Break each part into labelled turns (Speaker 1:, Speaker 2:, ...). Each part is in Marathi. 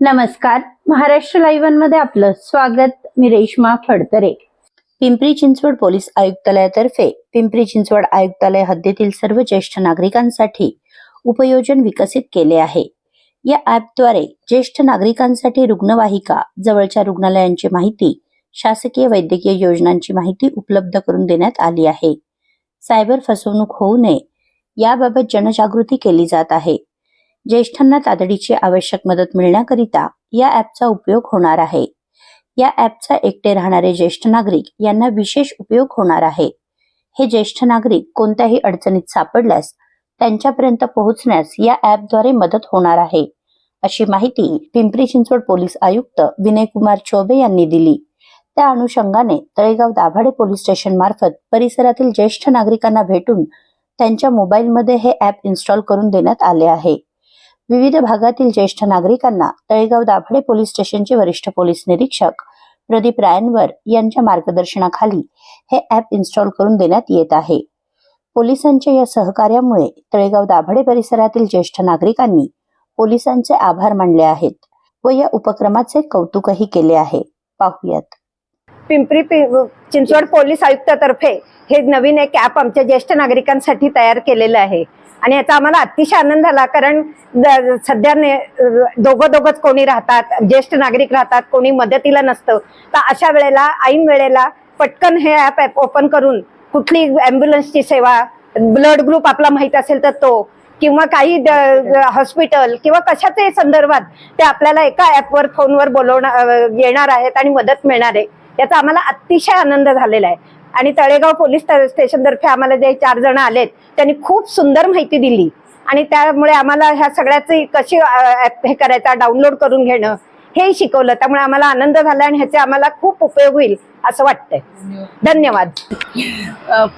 Speaker 1: नमस्कार. महाराष्ट्र लाईव्हमध्ये आपलं स्वागत. मी रेश्मा फडतरे पिंपरी चिंचवड पोलीस आयुक्तालयातर्फे पिंपरी चिंचवड आयुक्तालय हद्दीतील सर्व ज्येष्ठ नागरिकांसाठी उपयोजन विकसित केले आहे. या ॲपद्वारे ज्येष्ठ नागरिकांसाठी रुग्णवाहिका जवळच्या रुग्णालयांची माहिती शासकीय वैद्यकीय योजनांची माहिती उपलब्ध करून देण्यात आली आहे. सायबर फसवणूक होऊ नये. याबाबत जनजागृती केली जात आहे. ज्येष्ठांना तातडीची आवश्यक मदत मिळण्याकरिता या ॲपचा उपयोग होणार आहे. या ॲपचा एकटे राहणारे ज्येष्ठ नागरिक यांना विशेष उपयोग होणार आहे. हे ज्येष्ठ नागरिक कोणत्याही अडचणीत सापडल्यास त्यांच्यापर्यंत पोहोचण्यास या ॲपद्वारे मदत होणार आहे. अशी माहिती पिंपरी चिंचवड पोलीस आयुक्त विनयकुमार चौबे यांनी दिली. त्या अनुषंगाने तळेगाव दाभाडे पोलीस स्टेशन मार्फत परिसरातील ज्येष्ठ नागरिकांना भेटून त्यांच्या मोबाईलमध्ये हे ॲप इन्स्टॉल करून देण्यात आले आहे. विविध भागातील ज्येष्ठ नागरिकांना तळेगाव दाभाडे पोलीस स्टेशनचे वरिष्ठ पोलीस निरीक्षक प्रदीप रायनवर यांच्या मार्गदर्शनाखाली हे ॲप इन्स्टॉल करून देण्यात येत आहे. पोलिसांच्या या सहकार्यामुळे तळेगाव दाभाडे परिसरातील ज्येष्ठ नागरिकांनी पोलिसांचे आभार मानले आहेत व या उपक्रमाचे कौतुकही केले आहे. पाहुयात.
Speaker 2: पिंपरी चिंचवड पोलीस आयुक्तातर्फे हे नवीन एक ॲप आमच्या ज्येष्ठ नागरिकांसाठी तयार केलेलं आहे. आणि याचा आम्हाला अतिशय आनंद झाला कारण सध्या दोघं दोघंच कोणी राहतात ज्येष्ठ नागरिक राहतात कोणी मदतीला नसतं. तर अशा वेळेला ऐन वेळेला पटकन हे ॲप ओपन करून कुठली ॲम्ब्युलन्सची सेवा ब्लड ग्रुप आपला माहीत असेल तर तो किंवा काही हॉस्पिटल किंवा कशाचे संदर्भात ते आपल्याला एका ॲपवर फोनवर बोलवणार येणार आहेत आणि मदत मिळणार आहे. याचा आम्हाला अतिशय आनंद झालेला आहे. आणि तळेगाव पोलीस स्टेशनतर्फे आम्हाला जे चार जण आलेत त्यांनी खूप सुंदर माहिती दिली. आणि त्यामुळे आम्हाला ह्या सगळ्याची कशी ॲप हे करायचा डाउनलोड करून घेणं हेही शिकवलं. त्यामुळे आम्हाला आनंद झाला आणि ह्याचे आम्हाला खूप उपयोग होईल असं वाटतंय. धन्यवाद.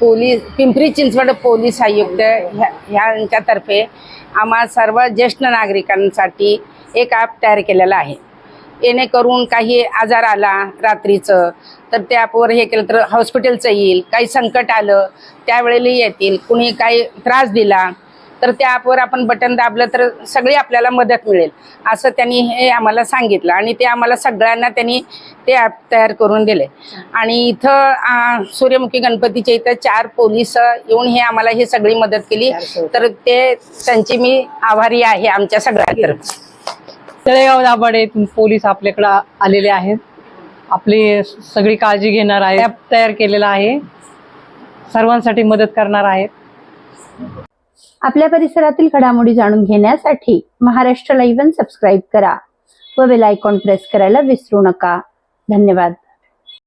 Speaker 3: पोलीस पिंपरी चिंचवड पोलीस आयुक्त ह्या ह्यांच्यातर्फे आम्हा सर्व ज्येष्ठ नागरिकांसाठी एक ॲप तयार केलेला आहे. येणेकरून काही आजार आला रात्रीचं तर त्या ॲपवर हे केलं तर हॉस्पिटलचं येईल. काही संकट आलं त्यावेळेला येतील. कुणी काही त्रास दिला तर त्या ॲपवर आपण बटन दाबलं तर सगळी आपल्याला मदत मिळेल. असं त्यांनी हे आम्हाला सांगितलं आणि ते आम्हाला सगळ्यांना त्यांनी ते ॲप तयार करून दिले. आणि इथं सूर्यमुखी गणपतीच्या इथं चार पोलीस येऊन हे आम्हाला ही सगळी मदत केली. तर ते त्यांची मी आभारी आहे आमच्या सगळ्यांतर्फे.
Speaker 4: तळेगाव दाभाडे पोलीस आपल्याकडं आलेले आहेत. आपली सगळी काळजी घेणार आहे ॲप तयार केलेला आहे. सर्वांसाठी मदत करणार आहेत.
Speaker 1: आपल्या परिसरातील घडामोडी जाणून घेण्यासाठी महाराष्ट्र लाईव्ह सबस्क्राईब करा व बेल आयकॉन प्रेस करायला विसरू नका. धन्यवाद.